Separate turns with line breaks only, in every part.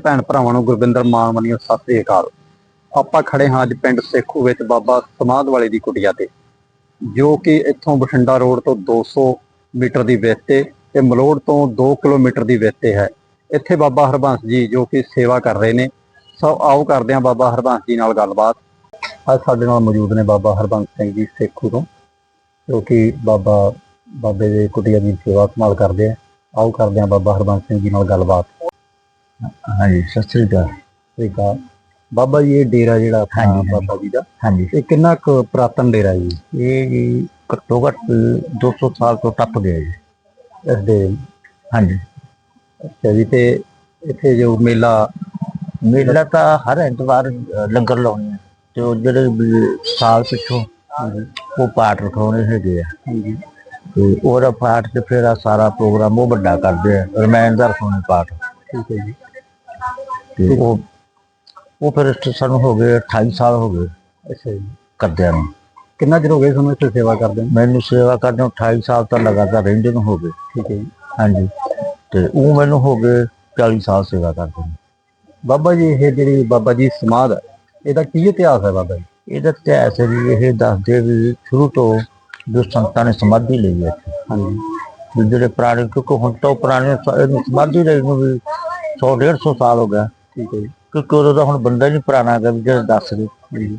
ਭੈਣ ਭਰਾਵਾਂ ਨੂੰ ਗੁਰਵਿੰਦਰ ਮਾਨ ਵੱਲੋਂ ਸਤਿ ਸ੍ਰੀ ਅਕਾਲ। ਆਪਾਂ ਖੜੇ ਹਾਂ ਅੱਜ ਪਿੰਡ ਸੇਖੂ ਵਿੱਚ ਬਾਬਾ ਸਮਾਧ ਵਾਲੇ ਦੀ ਕੁਟਿਆ ਤੇ, ਜੋ ਕਿ ਇੱਥੋਂ ਬਠਿੰਡਾ ਰੋਡ ਤੋਂ 200 ਮੀਟਰ ਦੀ ਵਿੱਥ ਤੇ ਤੇ ਮਲੋੜ ਤੋਂ 2 ਕਿਲੋਮੀਟਰ ਦੀ ਵਿੱਥ ਤੇ ਹੈ। ਇੱਥੇ ਬਾਬਾ ਹਰਬੰਸ ਜੀ ਜੋ ਕਿ ਸੇਵਾ ਕਰ ਰਹੇ ਨੇ। ਸੋ ਆਓ ਕਰਦੇ ਹਾਂ ਬਾਬਾ ਹਰਬੰਸ ਜੀ ਨਾਲ ਗੱਲਬਾਤ। ਅੱਜ ਸਾਡੇ ਨਾਲ ਮੌਜੂਦ ਨੇ ਬਾਬਾ ਹਰਬੰਸ ਸਿੰਘ ਜੀ ਸੇਖੂ ਤੋਂ, ਜੋ ਕਿ ਬਾਬਾ, ਬਾਬੇ ਦੇ ਕੁਟਿਆ ਦੀ ਸੇਵਾ ਸੰਭਾਲ ਕਰਦੇ ਆ। ਆਓ ਕਰਦੇ ਹਾਂ ਬਾਬਾ ਹਰਬੰਸ ਸਿੰਘ ਜੀ ਨਾਲ ਗੱਲਬਾਤ।
ਹਾਂਜੀ ਸਤਿ ਸ੍ਰੀ ਅਕਾਲ।
ਠੀਕ ਆ ਬਾਬਾ ਜੀ ਇਹ ਡੇਰਾ ਜਿਹੜਾ ਆਪਣਾ
ਹਾਂਜੀ।
ਬਾਬਾ ਜੀ ਦਾ
ਹਾਂਜੀ।
ਇਹ ਕਿੰਨਾ ਕੁ ਪੁਰਾਤਨ ਡੇਰਾ ਜੀ?
ਇਹ ਜੀ ਘੱਟੋ ਘੱਟ 200 ਸਾਲ ਤੋਂ ਟੱਪ ਗਿਆ ਜੀ।
ਇਸ ਦੇ
ਹਾਂਜੀ।
ਅੱਛਾ ਜੀ ਤੇ ਇੱਥੇ ਜੋ ਮੇਲਾ
ਮੇਲਾ ਤਾਂ ਹਰ ਐਤਵਾਰ ਅ, ਲੰਗਰ ਲਾਉਣੇ ਆ। ਤੇ ਉਹ ਜਿਹੜੇ ਵੀ ਸਾਲ ਪਿੱਛੋਂ ਉਹ ਪਾਠ ਰਖਾਉਣੇ ਹੈਗੇ ਆ।
ਹਾਂਜੀ।
ਤੇ ਉਹਦਾ ਪਾਠ ਤੇ ਫਿਰ ਆ ਸਾਰਾ ਪ੍ਰੋਗਰਾਮ ਉਹ ਵੱਡਾ ਕਰਦੇ ਆ। ਰਮਾਇਣ ਦਾ ਰਖਾਉਣੇ ਪਾਠ।
ਠੀਕ ਹੈ ਜੀ।
ਤੇ ਉਹ ਉਹ ਫਿਰ ਇੱਥੇ ਸਾਨੂੰ ਹੋ ਗਏ 28 ਸਾਲ ਹੋ ਗਏ
ਅੱਛਾ ਜੀ।
ਕਰਦਿਆਂ ਨੂੰ।
ਕਿੰਨਾ ਚਿਰ ਹੋ ਗਿਆ ਤੁਹਾਨੂੰ ਇੱਥੇ ਸੇਵਾ ਕਰਦੇ ਨੂੰ?
ਮੈਨੂੰ ਸੇਵਾ ਕਰਦੇ ਨੂੰ 28 ਸਾਲ ਤਾਂ ਲਗਾਤਾਰ ਰਹਿੰਦੇ ਨੂੰ ਹੋ ਗਏ।
ਠੀਕ ਹੈ ਜੀ।
ਹਾਂਜੀ। ਤੇ ਉਹ ਮੈਨੂੰ ਹੋ ਗਏ 40 ਸਾਲ ਸੇਵਾ ਕਰਦੇ ਨੂੰ।
ਬਾਬਾ ਜੀ ਇਹ ਜਿਹੜੀ ਬਾਬਾ ਜੀ ਸਮਾਧ ਹੈ ਇਹਦਾ ਕੀ ਇਤਿਹਾਸ ਹੈ ਬਾਬਾ ਜੀ?
ਇਹਦਾ ਇਤਿਹਾਸ ਹੈ ਵੀ ਇਹ ਦੱਸਦੇ ਵੀ ਸ਼ੁਰੂ ਤੋਂ ਜੋ ਸੰਤਾਂ ਨੇ ਸਮਾਧੀ ਲਈ ਹੈ ਇੱਥੇ।
ਹਾਂਜੀ।
ਵੀ ਜਿਹੜੇ ਪੁਰਾਣੇ ਕਿਉਂਕਿ ਹੁਣ ਤਾਂ ਉਹ ਪੁਰਾਣੇ ਸ- ਇਹਨੂੰ ਸਮਾਧੀ ਲਈ ਨੂੰ ਵੀ 100 150 ਸਾਲ ਹੋ ਗਿਆ।
ਠੀਕ ਹੈ ਜੀ।
ਕਿਉਂਕਿ ਉਦੋਂ ਦਾ ਹੁਣ ਬੰਦਾ ਹੀ ਨਹੀਂ ਪੁਰਾਣਾ ਹੈਗਾ ਵੀ ਜਿਹੜਾ ਦੱਸ ਦੇ
ਹਾਂਜੀ,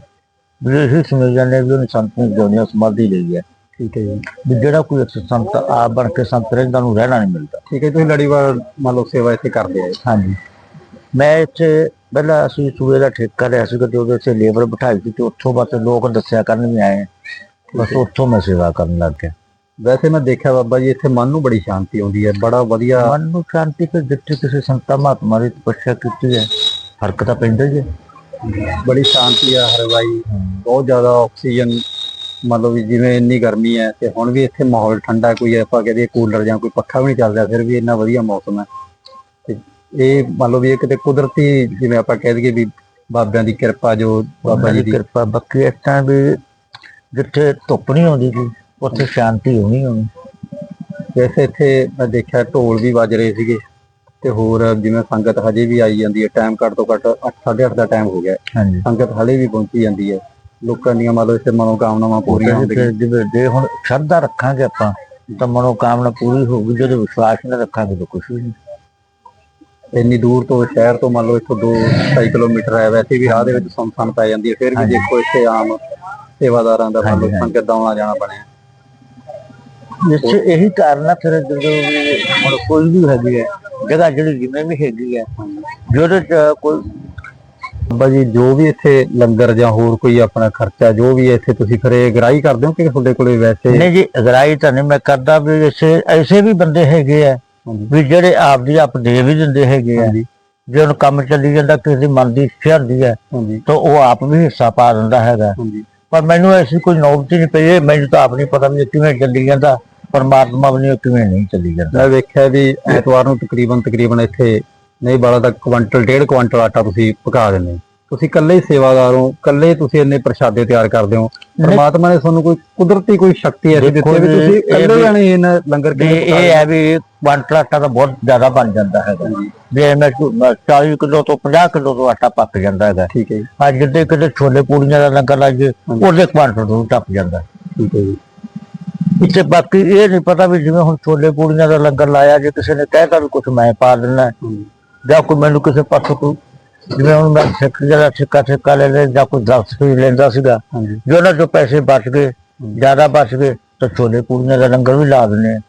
ਵੀ ਇਹੀ ਸਮਝ ਜਾਂਦੇ ਵੀ ਉਹਨੇ ਸੰਤ ਨੇ ਦੁਨੀਆ ਸਮਾਧੀ ਲਈ ਹੈ।
ਠੀਕ ਹੈ ਜੀ।
ਵੀ ਜਿਹੜਾ ਕੋਈ ਇੱਕ ਸੰਤ ਆ ਬਣ ਕੇ ਸੰਤ ਰਹਿੰਦਾ ਨੂੰ ਰਹਿਣਾ ਨਹੀਂ ਮਿਲਦਾ।
ਠੀਕ ਹੈ ਤੁਸੀਂ ਲੜੀਵਾਰ ਮੰਨ ਲਓ ਸੇਵਾ ਇੱਥੇ ਕਰਦੇ ਆ।
ਹਾਂਜੀ। ਮੈਂ ਇੱਥੇ ਪਹਿਲਾਂ ਅਸੀਂ ਸੂਏ ਦਾ ਠੇਕਾ ਲਿਆ ਸੀ ਕਿ ਉਹਦੇ ਤੇ ਲੇਬਰ ਬਿਠਾਈ ਸੀ ਤੇ ਉੱਥੋਂ ਬਸ ਲੋਕ ਦੱਸਿਆ ਕਰਨ ਵੀ ਆਏ ਬਸ ਉੱਥੋਂ ਮੈਂ ਸੇਵਾ ਕਰਨ ਲੱਗ ਗਿਆ।
ਵੈਸੇ ਮੈਂ ਦੇਖਿਆ ਬਾਬਾ ਜੀ ਇੱਥੇ ਮਨ ਨੂੰ ਬੜੀ ਸ਼ਾਂਤੀ ਆਉਂਦੀ ਹੈ ਬੜਾ ਵਧੀਆ।
ਮਨ ਨੂੰ ਸ਼ਾਂਤੀ ਫਿਰ ਜਿੱਥੇ ਕਿਸੇ ਸੰਤਾ ਮਹਾਤਮਾ ਦੀ ਤਪੱਸਿਆ ਕੀਤੀ ਹੈ ਫ਼ਰਕ ਤਾਂ ਪੈਂਦਾ ਹੀ ਹੈ।
ਬੜੀ ਸ਼ਾਂਤੀ ਆ ਹਰਵਾਈ ਬਹੁਤ ਜ਼ਿਆਦਾ ਆਕਸੀਜਨ ਵੀ ਜਿਵੇਂ ਇੰਨੀ ਗਰਮੀ ਹੈ ਤੇ ਹੁਣ ਵੀ ਇੱਥੇ ਮਾਹੌਲ ਠੰਡਾ ਕੋਈ ਆਪਾਂ ਕਹਦੇ ਕੂਲਰ ਜਾਂ ਕੋਈ ਪੱਖਾ ਵੀ ਨਹੀਂ ਚੱਲ ਰਿਹਾ ਫਿਰ ਵੀ ਇੰਨਾ ਵਧੀਆ ਮੌਸਮ ਹੈ। ਤੇ ਇਹ ਮੰਨ ਲਓ ਵੀ ਇਹ ਕਿਤੇ ਕੁਦਰਤੀ ਜਿਵੇਂ ਆਪਾਂ ਕਹਿ ਦਈਏ ਵੀ ਬਾਬਿਆਂ ਦੀ ਕਿਰਪਾ ਜੋ ਬਾਬਾ ਜੀ ਦੀ
ਕਿਰਪਾ ਬਾਕੀ ਇਸ ਵੀ ਜਿੱਥੇ ਧੁੱਪ ਨਹੀਂ ਆਉਂਦੀ ਸੀ ਉੱਥੇ ਸ਼ਾਂਤੀ ਹੋਣੀ ਹੋਣੀ
ਵੈਸੇ ਇੱਥੇ ਮੈਂ ਦੇਖਿਆ ਢੋਲ ਵੀ ਵੱਜ ਰਹੇ ਸੀਗੇ ਤੇ ਹੋਰ ਜਿਵੇਂ ਸੰਗਤ ਹਜੇ ਵੀ ਆਈ ਜਾਂਦੀ ਹੈ ਟਾਈਮ ਘੱਟ ਤੋਂ ਘੱਟ 8:30 ਦਾ ਟਾਈਮ ਹੋ ਗਿਆ।
ਹਾਂਜੀ
ਸੰਗਤ ਹਲੇ ਵੀ ਪਹੁੰਚੀ ਜਾਂਦੀ ਹੈ ਲੋਕਾਂ ਦੀਆਂ ਮੰਨ ਲਓ ਇੱਥੇ ਮਨੋਕਾਮਨਾਵਾਂ ਪੂਰੀਆਂ ਹੁੰਦੀਆਂ
ਜਿਵੇਂ ਜੇ ਹੁਣ ਸ਼ਰਧਾ ਰੱਖਾਂਗੇ ਆਪਾਂ ਤਾਂ ਮਨੋਕਾਮਨਾ ਪੂਰੀ ਹੋਊਗੀ ਜਦੋਂ ਵਿਸ਼ਵਾਸ ਨਾ ਰੱਖਾਂਗੇ ਤਾਂ ਕੁਝ ਵੀ ਨਹੀਂ
ਇੰਨੀ ਦੂਰ ਤੋਂ ਸ਼ਹਿਰ ਤੋਂ ਮੰਨ ਲਓ ਇੱਥੋਂ 2-2 ਕਿਲੋਮੀਟਰ ਹੈ ਵੈਸੇ ਵੀ ਰਾਹ ਦੇ ਵਿੱਚ ਸੁੰਨਸਾਨ ਪੈ ਜਾਂਦੀ ਹੈ ਫਿਰ ਵੀ। ਦੇਖੋ ਇੱਥੇ ਆਮ ਸੇਵਾਦਾਰਾਂ ਦਾ
ਹਾਂਜੀ।
ਸੰਗਤ ਦਾ ਆਉਣਾ ਜਾਣਾ ਬਣਿਆ
ਇੱਥੇ ਇਹੀ ਕਾਰਨ ਆ ਫਿਰ ਜਦੋਂ ਵੀ ਹੁਣ ਕੋਈ ਵੀ ਹੈਗੀ ਹੈ ਜਗ੍ਹਾ ਜਿਹੜੀ ਜਿਵੇਂ ਵੀ ਹੈਗੀ ਹੈ ਜਿਹਦੇ ਚ ਕੋਈ
ਬਾਬਾ ਜੀ ਜੋ ਵੀ ਇੱਥੇ ਲੰਗਰ ਜਾਂ ਹੋਰ ਕੋਈ ਆਪਣਾ ਖਰਚਾ ਜੋ ਵੀ ਇੱਥੇ ਤੁਸੀਂ ਫਿਰ ਇਹ ਗ੍ਰਾਈ ਕਰਦੇ ਹੋ ਕਿ ਤੁਹਾਡੇ ਕੋਲੇ ਵੈਸੇ?
ਨਹੀਂ ਜੀ ਅਗਰਾਈ ਤਾਂ ਨਹੀਂ ਮੈਂ ਕਰਦਾ ਵੀ ਐਸੇ ਐਸੇ ਵੀ ਬੰਦੇ ਹੈਗੇ ਆ ਵੀ ਜਿਹੜੇ ਆਪ ਦੀ ਆਪ ਦੇ ਵੀ ਦਿੰਦੇ ਹੈਗੇ ਆ।
ਹਾਂਜੀ।
ਜੇ ਉਹਨੂੰ ਕੰਮ ਚੱਲੀ ਜਾਂਦਾ ਕਿਸੇ ਦੀ ਮਨ ਦੀ ਇੱਛਾ ਹੁੰਦੀ ਹੈ ਤਾਂ ਉਹ ਆਪ ਵੀ ਹਿੱਸਾ ਪਾ ਦਿੰਦਾ ਹੈਗਾ। ਪਰ ਮੈਨੂੰ ਐਸੀ ਕੋਈ ਨੌਬਤ ਨਹੀਂ ਪਈ ਮੈਨੂੰ ਤਾਂ ਆਪ ਨਹੀਂ ਪਤਾ ਵੀ ਕਿਵੇਂ ਚੱਲੀ ਜਾਂਦਾ। ਪਰਮਾਤਮਾ ਵੀ ਨਹੀਂ ਕਿਵੇਂ ਨਹੀਂ ਚੱਲੀ ਜਾਂਦਾ।
ਮੈਂ ਵੇਖਿਆ ਵੀ ਐਤਵਾਰ ਨੂੰ ਤਕਰੀਬਨ ਤਕਰੀਬਨ ਇੱਥੇ ਨਹੀਂ ਬਾਲਾ ਦਾ ਕੁਆਂਟਲ ਡੇਢ ਕੁਆਂਟਲ ਆਟਾ ਤੁਸੀਂ ਪਕਾ ਦਿੰਦੇ ਤੁਸੀਂ ਇਕੱਲੇ ਹੀ ਸੇਵਾਦਾਰ ਹੋ ਇਕੱਲੇ ਤੁਸੀਂ ਇੰਨੇ ਪ੍ਰਸ਼ਾਦੇ ਤਿਆਰ ਕਰਦੇ ਹੋ। ਪਰਮਾਤਮਾ ਨੇ ਤੁਹਾਨੂੰ ਕੋਈ ਕੁਦਰਤੀ ਕੋਈ ਸ਼ਕਤੀ ਐਸੀ ਦਿੱਤੀ ਵੀ
ਜੀ,
ਤੁਸੀਂ
ਇਹ
ਇਕੱਲੇ ਜਾਣੇ ਇਹਨਾਂ ਲੰਗਰ ਕਿਵੇਂ
ਇਹ ਹੈ ਵੀ ਕੁਆਂਟਲ ਆਟਾ ਤਾਂ ਬਹੁਤ ਜ਼ਿਆਦਾ ਬਣ ਜਾਂਦਾ ਹੈਗਾ। ਜੇ ਮੈਂ 40 ਕਿਲੋ ਤੋਂ 50 ਕਿਲੋ ਤੋਂ ਆਟਾ ਪੱਕ ਜਾਂਦਾ ਹੈਗਾ।
ਠੀਕ ਹੈ ਜੀ।
ਅੱਜ ਜਿੱਦੇ ਕਿਤੇ ਛੋਲੇ ਪੂੜੀਆਂ ਦਾ ਲੰਗਰ ਲਾਈਏ ਉਹਦੇ ਕੁਆਂਟਲ ਤੋਂ ਟੱਪ ਜਾਂਦਾ।
ਠੀਕ ਹੈ ਜੀ।
ਇੱਥੇ ਬਾਕੀ ਇਹ ਨਹੀਂ ਪਤਾ ਵੀ ਜਿਵੇਂ ਹੁਣ ਛੋਲੇ ਪੂੜੀਆਂ ਦਾ ਲੰਗਰ ਲਾਇਆ ਜੇ ਕਿਸੇ ਨੇ ਕਹਿਤਾ ਵੀ ਕੁਝ ਮੈਂ ਪਾ ਦੇਣਾ। ਜਾਂ ਕੋਈ ਮੈਨੂੰ ਕਿਸੇ ਪਾਸੋਂ ਕੋਈ ਜਿਵੇਂ ਹੁਣ ਮੈਂ ਠੇਕੇ ਦਾ ਠੇਕਾ ਠੇਕਾ ਲੈ ਲੈ ਜਾਂ ਕੋਈ ਦਸ ਵੀ ਲੈਂਦਾ ਸੀਗਾ ਜੇ ਉਹਨਾਂ ਚੋਂ ਪੈਸੇ ਬਚ ਗਏ ਜ਼ਿਆਦਾ ਬਚ ਗਏ ਤਾਂ ਛੋਲੇ ਪੂੜੀਆਂ ਦਾ ਲੰਗਰ ਵੀ ਲਾ ਦਿੰਦੇ ਆ।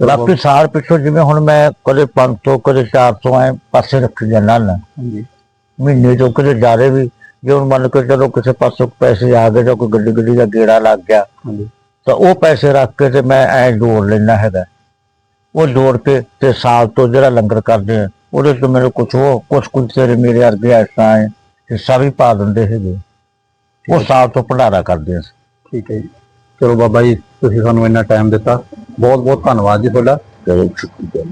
ਬਾਕੀ ਸਾਲ ਪਿੱਛੋਂ ਜਿਵੇਂ ਹੁਣ ਮੈਂ ਕਦੇ 500 ਕਦੇ 400 ਐ ਪਾਸੇ ਰੱਖ ਜਾਂਦਾ ਨਾ ਮਹੀਨੇ ਤੋਂ ਕਦੇ ਜ਼ਿਆਦਾ ਵੀ ਜੇ ਹੁਣ ਮੰਨ ਕੇ ਚਲੋ ਕਿਸੇ ਪਾਸੋਂ ਪੈਸੇ ਆ ਗਏ ਜਾਂ ਕੋਈ ਗੱਡੀ ਗੱਡੀ ਦਾ ਗੇੜਾ ਲੱਗ ਗਿਆ
ਹਾਂਜੀ।
ਤਾਂ ਉਹ ਪੈਸੇ ਰੱਖ ਕੇ ਤੇ ਮੈਂ ਐ ਜੋੜ ਲੈਣਾ ਹੈਗਾ। ਉਹ ਜੋੜ ਕੇ ਤੇ ਸਾਲ ਤੋਂ ਜਿਹੜਾ ਲੰਗਰ ਕਰਦੇ ਆ ਉਹਦੇ ਤੋਂ ਮੈਨੂੰ ਕੁਝ ਉਹ ਕੁਝ ਕੁਝ ਤੇਰੇ ਮੇਰੇ ਵਰਗੇ ਐਸਾ ਹੈ ਹਿੱਸਾ ਵੀ ਪਾ ਦਿੰਦੇ ਹੈਗੇ। ਉਹ ਸਾਲ ਤੋਂ ਭੰਡਾਰਾ ਕਰਦੇ ਆ।
ਠੀਕ ਹੈ ਜੀ। ਚਲੋ ਬਾਬਾ ਜੀ ਤੁਸੀਂ ਸਾਨੂੰ ਇੰਨਾ ਟਾਈਮ ਦਿੱਤਾ। ਬਹੁਤ ਬਹੁਤ ਧੰਨਵਾਦ ਜੀ ਤੁਹਾਡਾ।
ਚਲੋ ਸ਼ੁਕਰੀਆ।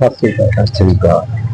ਸਤਿ ਸ਼੍ਰੀ ਅਕਾਲ।
ਸਤਿ ਸ੍ਰੀ ਅਕਾਲ।